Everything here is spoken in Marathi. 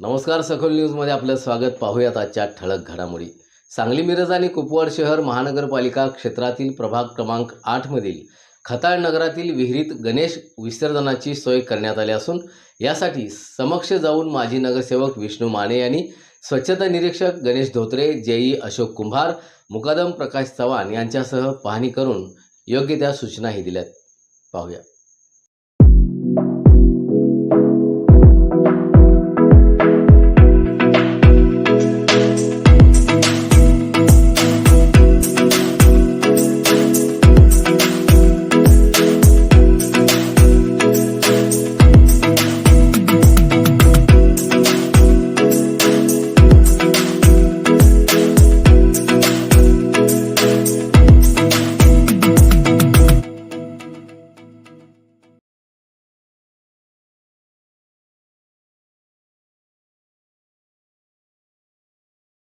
नमस्कार सखोल न्यूजमध्ये आपलं स्वागत. पाहूयात आजच्या ठळक घडामोडी. सांगली मिरज आणि कुपवाड शहर महानगरपालिका क्षेत्रातील प्रभाग क्रमांक आठमधील खताळ नगरातील विहिरीत गणेश विसर्जनाची सोय करण्यात आली असून यासाठी समक्ष जाऊन माजी नगरसेवक विष्णू माने यांनी स्वच्छता निरीक्षक गणेश धोत्रे जेई अशोक कुंभार मुकादम प्रकाश चव्हाण यांच्यासह पाहणी करून योग्य त्या सूचनाही दिल्यात. पाहूया.